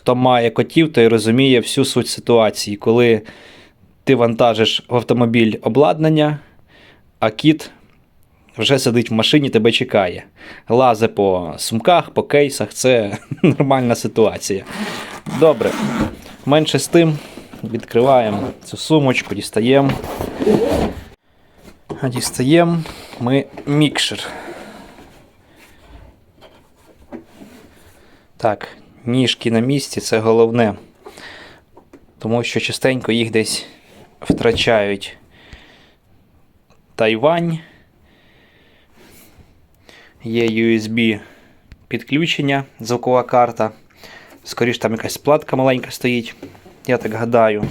Хто має котів, той розуміє всю суть ситуації, коли ти вантажиш в автомобіль обладнання, а кіт вже сидить в машині, тебе чекає. Лазе по сумках, по кейсах це нормальна ситуація. Добре, менше з тим, відкриваємо цю сумочку, дістаємо. Дістаємо ми мікшер. Так, ніжки на місці це головне. Тому що частенько їх десь втрачають. Тайвань. Є USB підключення, звукова карта. Скоріше там якась платка маленька стоїть, я так гадаю.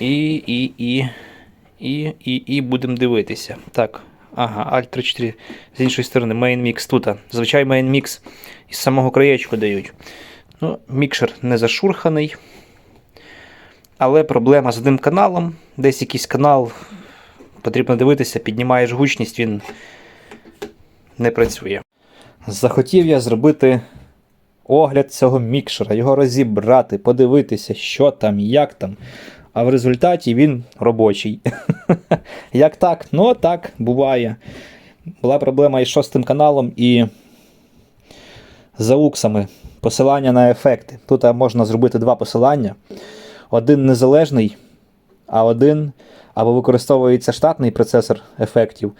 І, і, і, і, і, і будемо дивитися. Так, ага, Alt 34 з іншої сторони, Main Mix тут. Зазвичай Main Mix із самого краєчку дають. Ну, Мікшер не зашурханий. Але проблема з одним каналом. Десь якийсь канал потрібно дивитися, піднімаєш гучність, він не працює. Захотів я зробити огляд цього мікшера, його розібрати, подивитися, що там, як там. А в результаті він робочий. Як так? Ну так, буває. Була проблема із шостим каналом і за уксами. Посилання на ефекти. Тут можна зробити два посилання. Один незалежний, а один або використовується штатний процесор ефектів,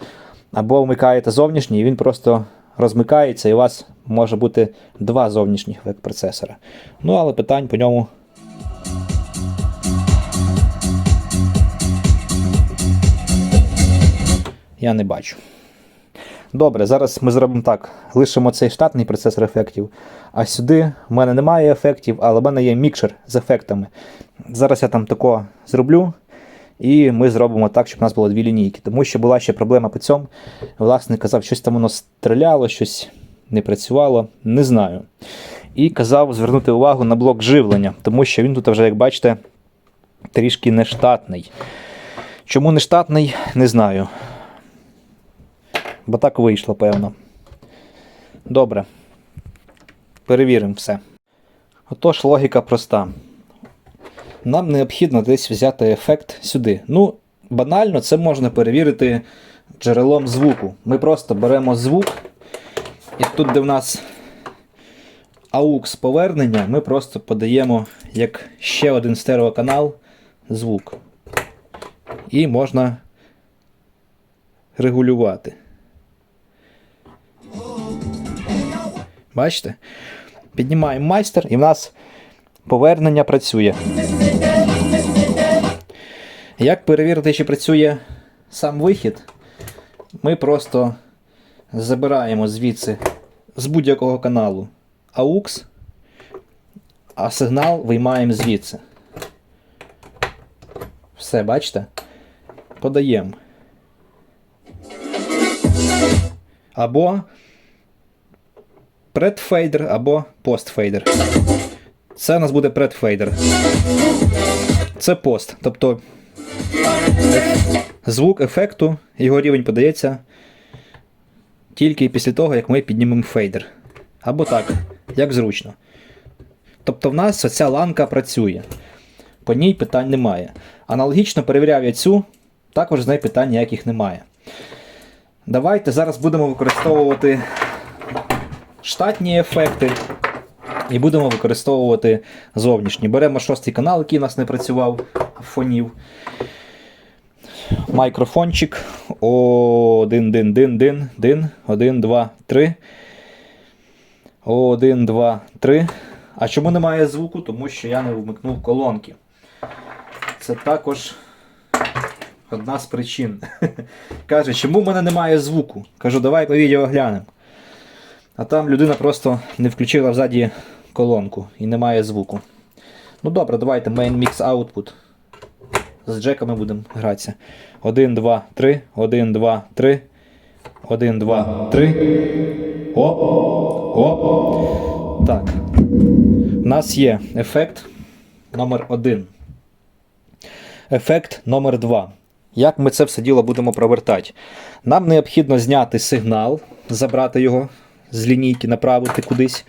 або вмикаєте зовнішній, і він просто розмикається, і у вас може бути два зовнішніх процесора. Ну, але питань по ньому. Я не бачу. Добре, зараз ми зробимо так. Лишимо цей штатний процесор ефектів. А сюди в мене немає ефектів, але в мене є мікшер з ефектами. Зараз я там тако зроблю. І ми зробимо так, щоб у нас було дві лінійки. Тому що була ще проблема по цьому. Власник казав, щось там воно стріляло, щось не працювало, не знаю. І казав звернути увагу на блок живлення, тому що він тут вже, як бачите, трішки нештатний. Чому нештатний, не знаю. Бо так вийшло, певно. Добре. Перевіримо все. Отож, логіка проста. Нам необхідно десь взяти ефект сюди. Ну, банально, це можна перевірити джерелом звуку. Ми просто беремо звук, і тут, де в нас AUX повернення, ми просто подаємо як ще один стереоканал звук. І можна регулювати. Бачите? Піднімаємо майстер, і в нас повернення працює. Як перевірити, чи працює сам вихід? Ми просто забираємо звідси з будь-якого каналу AUX, а сигнал виймаємо звідси. Все, бачите? Подаємо. Або предфейдер, або постфейдер. Це у нас буде предфейдер. Це пост. Тобто звук ефекту, його рівень подається тільки після того, як ми піднімемо фейдер. Або так, як зручно. Тобто в нас оця ланка працює. По ній питань немає. Аналогічно перевіряв я цю, також з неї питань ніяких немає. Давайте зараз будемо використовувати штатні ефекти. І будемо використовувати зовнішні. Беремо шостий канал, який у нас не працював фонів. Мікрофончик. Один, дин, дин, дин, дин. Один, два, три. Один, два, три. А чому немає звуку? Тому що я не вмикнув колонки. Це також одна з причин. Каже, чому в мене немає звуку? Кажу, давай по відео глянемо. А там людина просто не включила взаді колонку і немає звуку. Ну добре, давайте main mix output. З джеками будемо гратися. 1, 2, 3, 1, 2, 3. 1, 2, 3. Оп. Оп. Так. У нас є ефект номер 1. Ефект номер 2. Як ми це все діло будемо провертати? Нам необхідно зняти сигнал, забрати його з лінійки, направити кудись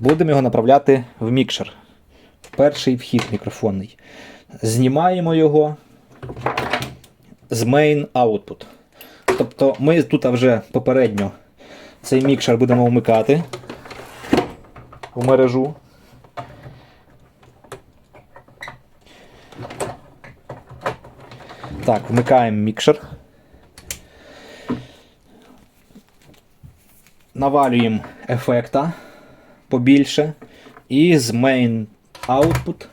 будемо його направляти в мікшер. В перший вхід мікрофонний. Знімаємо його з main output. Тобто ми тут вже попередньо цей мікшер будемо вмикати в мережу. Так, вмикаємо мікшер. Навалюємо ефекта побільше. І з main output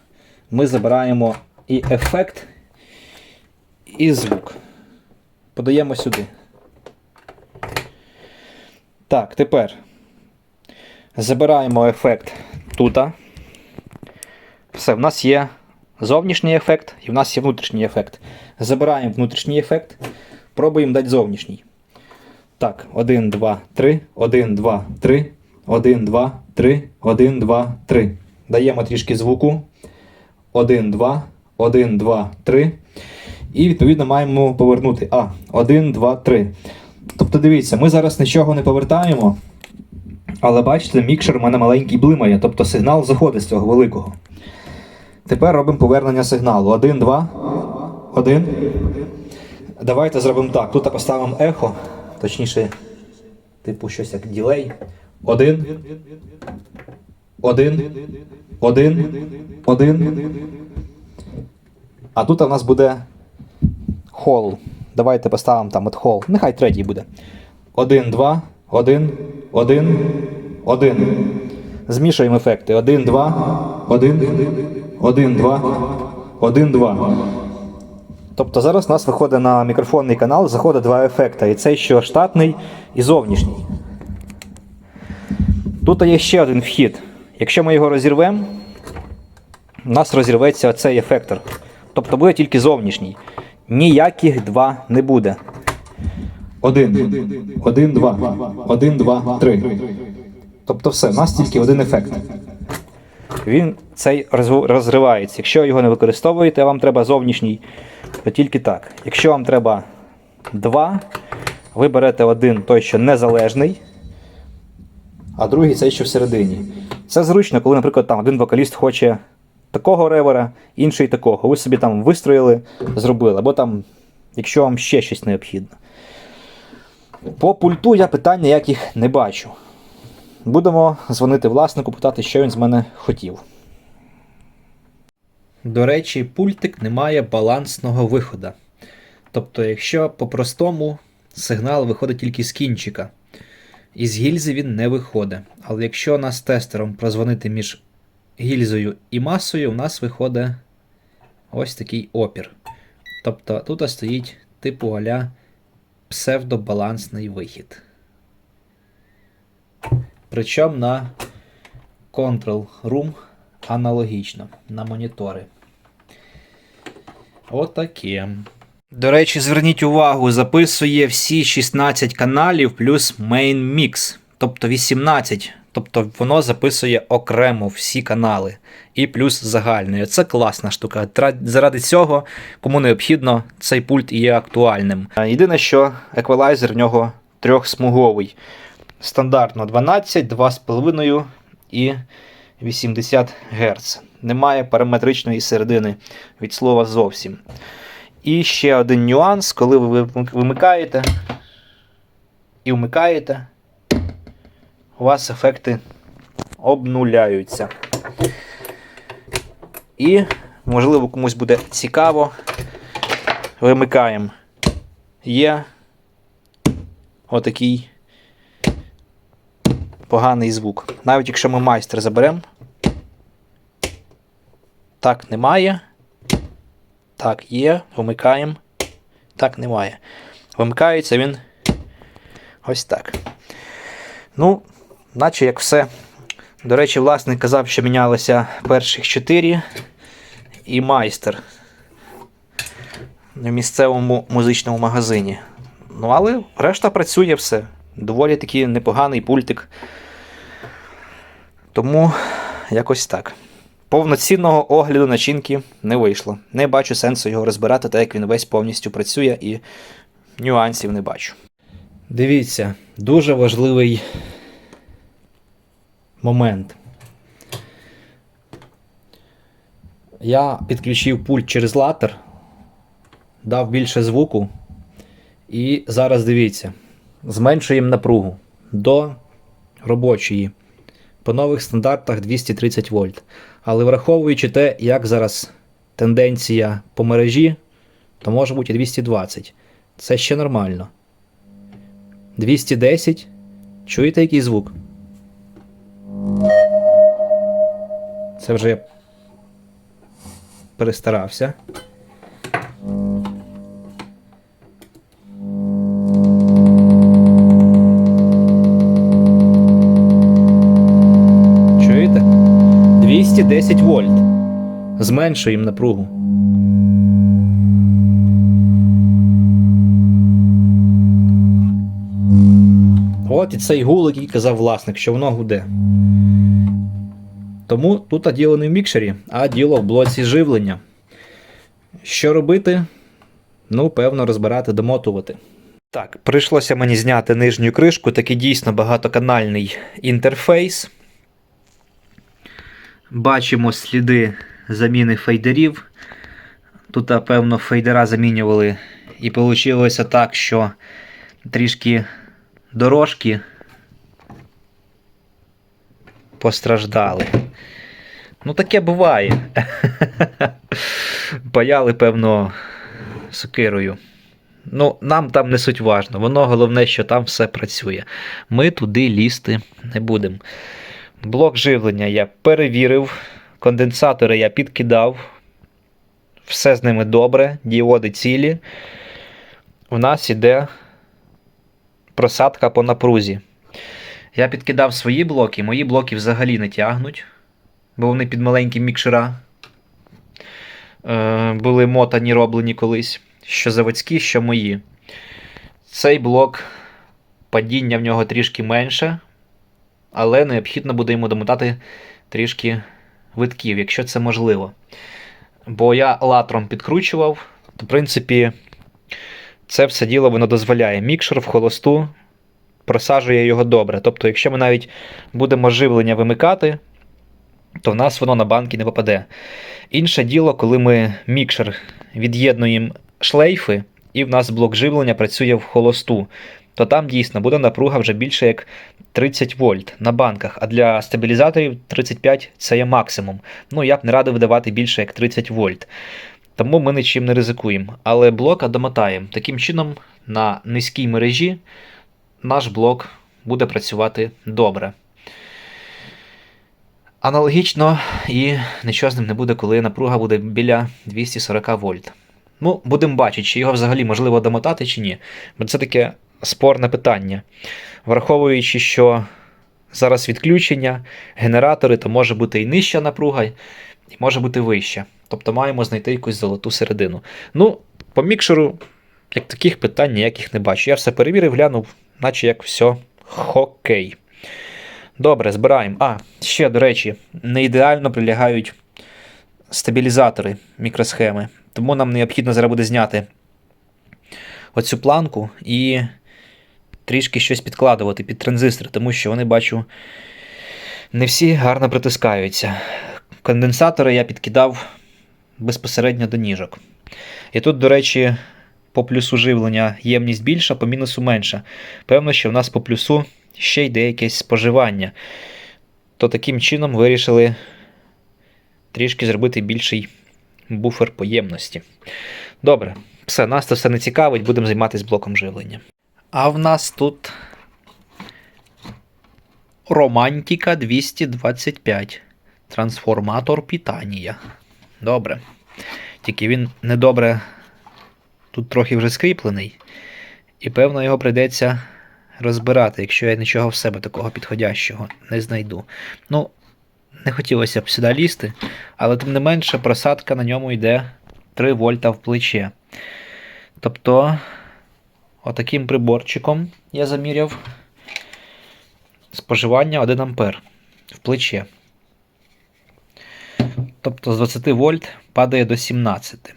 ми забираємо і ефект, і звук. Подаємо сюди. Так, тепер забираємо ефект тут. Все, в нас є зовнішній ефект і в нас є внутрішній ефект. Забираємо внутрішній ефект, пробуємо дати зовнішній. Так, 1, 2, 3, 1, 2, 3, 1, 2, 3, 1, 2, 3. Даємо трішки звуку. 1, 2, 1, 2, 3. І відповідно маємо повернути. А, 1, 2, 3. Тобто дивіться, ми зараз нічого не повертаємо. Але бачите, мікшер у мене маленький блимає, тобто сигнал заходить з цього великого. Тепер робимо повернення сигналу. 1, 2, 1. Давайте зробимо так. Тут поставимо ехо, точніше, типу щось як ділей. 1. 1. 1. 1. А тут у нас буде хол. Давайте поставимо там от хол. Нехай третій буде. 1, 2, 1, 1, 1. Змішуємо ефекти. 1, 2, 1, 1, 2, 1, 2. Тобто зараз у нас виходить на мікрофонний канал, заходить два ефекти. І цей що штатний і зовнішній. Тут є ще один вхід. Якщо ми його розірвемо, у нас розірветься цей ефектор. Тобто буде тільки зовнішній. Ніяких два не буде. Один. Один, два. Один, два, три. Тобто все, у нас тільки один ефект. Він цей розривається. Якщо його не використовуєте, вам треба зовнішній, то тільки так. Якщо вам треба два, ви берете один той, що незалежний, а другий цей, що всередині. Це зручно, коли, наприклад, там один вокаліст хоче такого ревера, інший такого. Ви собі там вистроїли, зробили, або там, якщо вам ще щось необхідно. По пульту я питань ніяких не бачу. Будемо дзвонити власнику, питати, що він з мене хотів. До речі, пультик не має балансного виходу. Тобто, якщо по-простому сигнал виходить тільки з кінчика, із гільзи він не виходить. Але якщо нас тестером прозвонити між гільзою і масою, у нас виходить ось такий опір. Тобто тут стоїть типу аля псевдобалансний вихід. Причому на Control Room аналогічно на монітори. Отаке. До речі, зверніть увагу, записує всі 16 каналів плюс Main Mix, тобто 18. Тобто воно записує окремо всі канали і плюс загальний. Це класна штука. Заради цього, кому необхідно, цей пульт є актуальним. Єдине, що еквалайзер в нього трьохсмуговий. Стандартно 12, 2,5 і 80 Гц. Немає параметричної середини від слова зовсім. І ще один нюанс, коли ви вимикаєте і вмикаєте, у вас ефекти обнуляються. І, можливо, комусь буде цікаво. Вимикаємо. Є отакий поганий звук. Навіть якщо ми майстер заберемо. Так, немає. Так, є. Вимикаємо. Так, немає. Вимикається він ось так. Ну, наче як все. До речі, власник казав, що мінялися перших чотири і майстер в місцевому музичному магазині. Ну, але решта працює все. Доволі такий непоганий пультик. Тому якось так. Повноцінного огляду начинки не вийшло. Не бачу сенсу його розбирати, так як він весь повністю працює і нюансів не бачу. Дивіться, дуже важливий момент. Я підключив пульт через латер, дав більше звуку. І зараз дивіться, зменшуємо напругу до робочої. По нових стандартах 230 вольт. Але враховуючи те, як зараз тенденція по мережі, то може бути і 220. Це ще нормально. 210. Чуєте який звук? Це вже перестарався. 210 вольт. Зменшуємо напругу. От і цей гул, який казав власник, що воно гуде. Тому тут діло не в мікшері, а діло в блоці живлення. Що робити? Ну, певно, розбирати, домотувати. Так, прийшлося мені зняти нижню кришку, такий дійсно багатоканальний інтерфейс. Бачимо сліди заміни фейдерів. Тут, певно, фейдера замінювали, і вийшло так, що трішки дорожки постраждали. Ну, таке буває. Паяли, певно, сокирою. Ну, нам там не суть важно. Воно головне, що там все працює. Ми туди лізти не будемо. Блок живлення я перевірив, конденсатори я підкидав. Все з ними добре, діоди цілі. У нас іде просадка по напрузі. Я підкидав свої блоки, мої блоки взагалі не тягнуть, бо вони під маленькі мікшера. Е, були мотані роблені колись. Що заводські, що мої. Цей блок падіння в нього трішки менше, але необхідно буде йому домотати трішки витків, якщо це можливо. Бо я латром підкручував, то, в принципі, це все діло воно дозволяє. Мікшер в холосту просаджує його добре. Тобто, якщо ми навіть будемо живлення вимикати, то в нас воно на банки не попаде. Інше діло, коли ми мікшер від'єднуємо шлейфи, і в нас блок живлення працює в холосту, то там дійсно буде напруга вже більше як 30 вольт на банках, а для стабілізаторів 35 це є максимум. Ну, я б не радив видавати більше як 30 вольт. Тому ми нічим не ризикуємо. Але блока домотаємо. Таким чином, на низькій мережі наш блок буде працювати добре. Аналогічно і нічого з ним не буде, коли напруга буде біля 240 вольт. Ну, будемо бачити, чи його взагалі можливо домотати, чи ні. Бо це таке спорне питання. Враховуючи, що зараз відключення, генератори, то може бути і нижча напруга, і може бути вища. Тобто маємо знайти якусь золоту середину. Ну, по мікшеру, як таких питань ніяких не бачу. Я все перевірив, глянув, наче як все хокей. Добре, збираємо. А, ще, до речі, не ідеально прилягають стабілізатори мікросхеми. Тому нам необхідно зараз буде зняти оцю планку і трішки щось підкладувати під транзистори, тому що вони, бачу, не всі гарно притискаються. Конденсатори я підкидав безпосередньо до ніжок. І тут, до речі, по плюсу живлення ємність більша, по мінусу менша. Певно, що в нас по плюсу ще йде якесь споживання. То таким чином вирішили трішки зробити більший буфер поємності. Добре, все, нас це все не цікавить, будемо займатися блоком живлення. А в нас тут Романтика 225. Трансформатор питання. Добре. Тільки він недобре тут трохи вже скріплений. І певно його прийдеться розбирати, якщо я нічого в себе такого підходящого не знайду. Ну, не хотілося б сюди лізти, але тим не менше просадка на ньому йде 3 вольта в плече. Тобто, отаким приборчиком я заміряв споживання 1 ампер в плече. Тобто з 20 вольт падає до 17.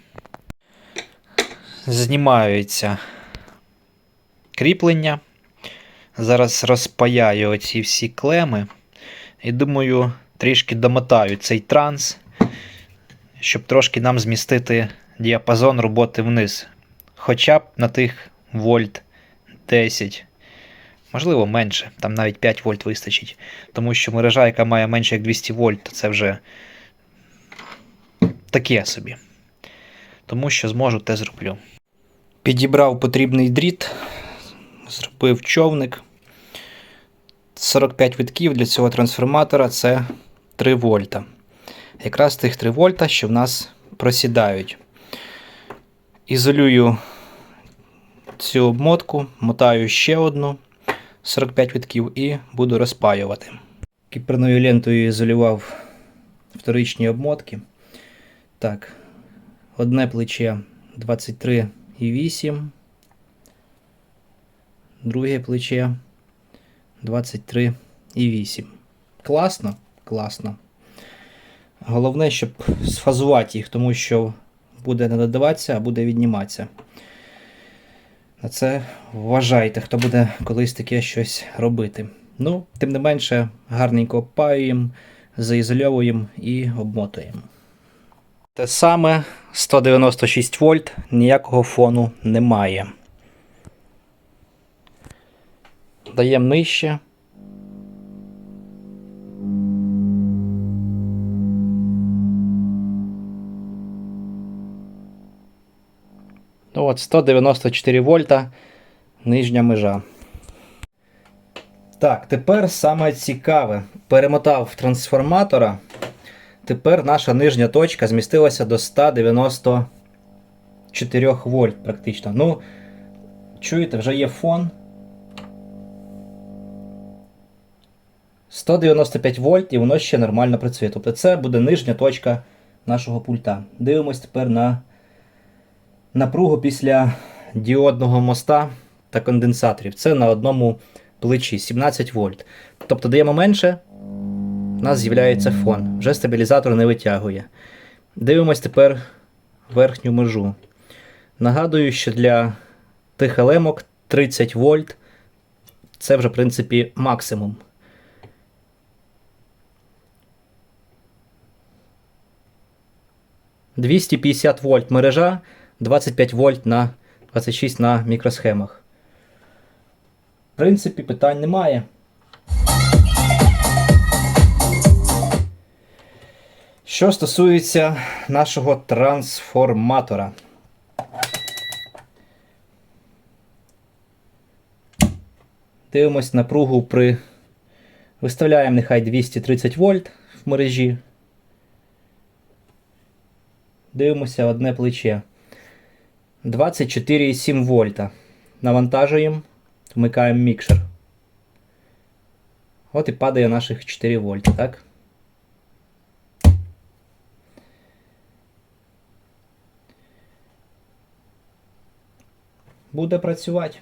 Знімаються кріплення. Зараз розпаяю оці всі клеми. І думаю, трішки домотаю цей транс, щоб трошки нам змістити діапазон роботи вниз. Хоча б на тих вольт 10. Можливо, менше, там навіть 5 вольт вистачить. Тому що мережа, яка має менше як 200 вольт, це вже таке собі. Тому що зможу, те зроблю. Підібрав потрібний дріт, зробив човник. 45 витків для цього трансформатора це 3 вольта. Якраз тих 3 вольта, що в нас просідають. Ізолюю цю обмотку, мотаю ще одну 45 витків і буду розпаювати. Кіперною лентою ізолював вторичні обмотки. Так, одне плече 23,8, друге плече 23,8. Класно? Класно. Головне, щоб сфазувати їх, тому що буде не додаватися, а буде відніматися. На це вважайте, хто буде колись таке щось робити. Ну, тим не менше, гарненько опаюємо, заізольовуємо і обмотуємо. Те саме 196 вольт, ніякого фону немає. Даємо нижче. Ну от 194 вольта нижня межа. Так, тепер саме цікаве. Перемотав трансформатора. Тепер наша нижня точка змістилася до 194 вольт практично. Ну, чуєте, вже є фон. 195 вольт і воно ще нормально працює. Тобто це буде нижня точка нашого пульта. Дивимось тепер на напругу після діодного моста та конденсаторів. Це на одному плечі 17 вольт. Тобто даємо менше, у нас з'являється фон. Вже стабілізатор не витягує. Дивимось тепер верхню межу. Нагадую, що для тих елемок 30 вольт це вже, в принципі, максимум. «250 вольт мережа, 25 вольт на 26 на мікросхемах. В принципі, питань немає. Що стосується нашого трансформатора. Дивимось напругу при. Виставляємо нехай 230 вольт в мережі. Дивимося одне плече. 24,7 вольта. Навантажуємо, вмикаємо мікшер. От і падає наших 4 вольта, так? Буде працювати.